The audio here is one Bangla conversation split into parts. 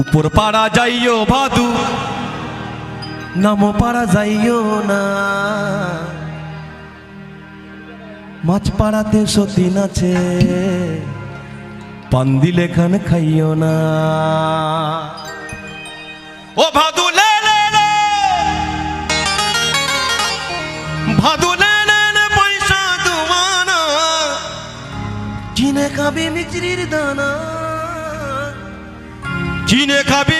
উপর পাড়া যাইও ভাদু নাম পাড়া যাইও না। মাছ পাড়াতে সতীন আছে। পান্দি লেখান খাইও না। ও ভাদু লে লে লে। ভাদু লে লে লে পয়সা দুমানা কিনে খাবি মিচরির দানা। কিনে খাবি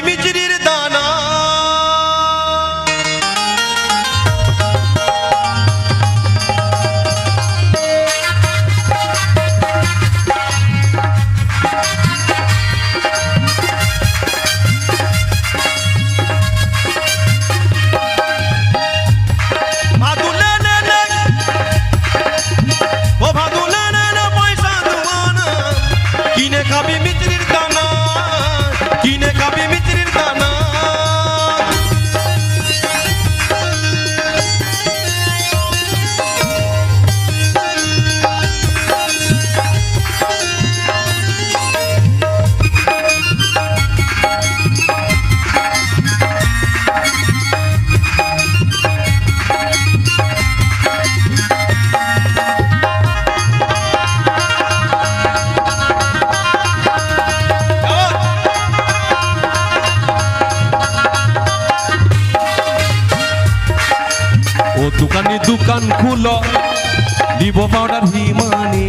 দোকানি দোকান খুলো, দিব পাউডার হিমানি।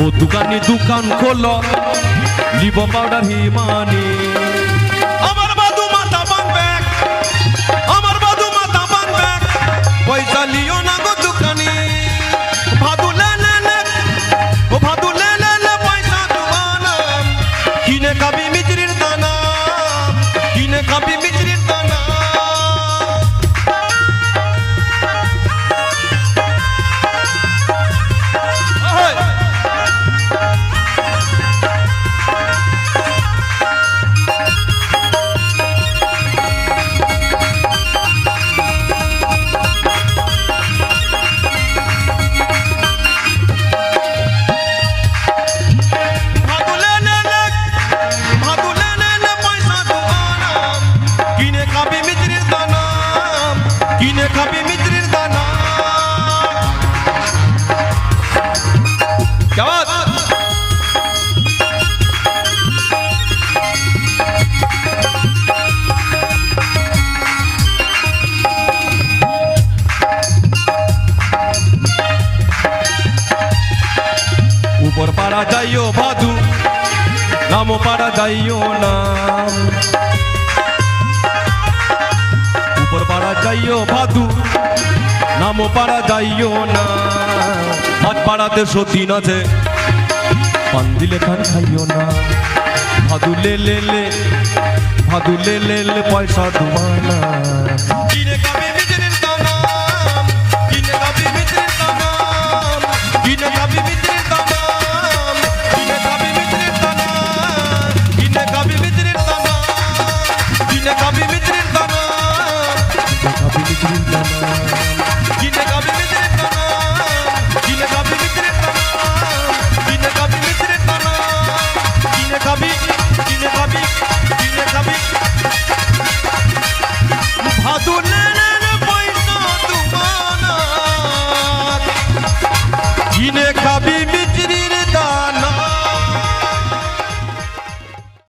ও দোকানে দোকান খোলো, দিব পাউডার হিমানি। আমার বাদু মাথা বাঁধবে আমার বাদু মাথা বাঁধবে পয়সা লিও না গো উপর পাড়া যাইও ভাদু নাম পাড়া যাইও না উপর পাড়া যাইও ভাদু নাম পাড়া যাইও না হাত পাড়াতে সতীন আছে পান দিলে খান খাইও না ভাদু লে লে লে ভাদু লে লে পয়সা দুবানা Thank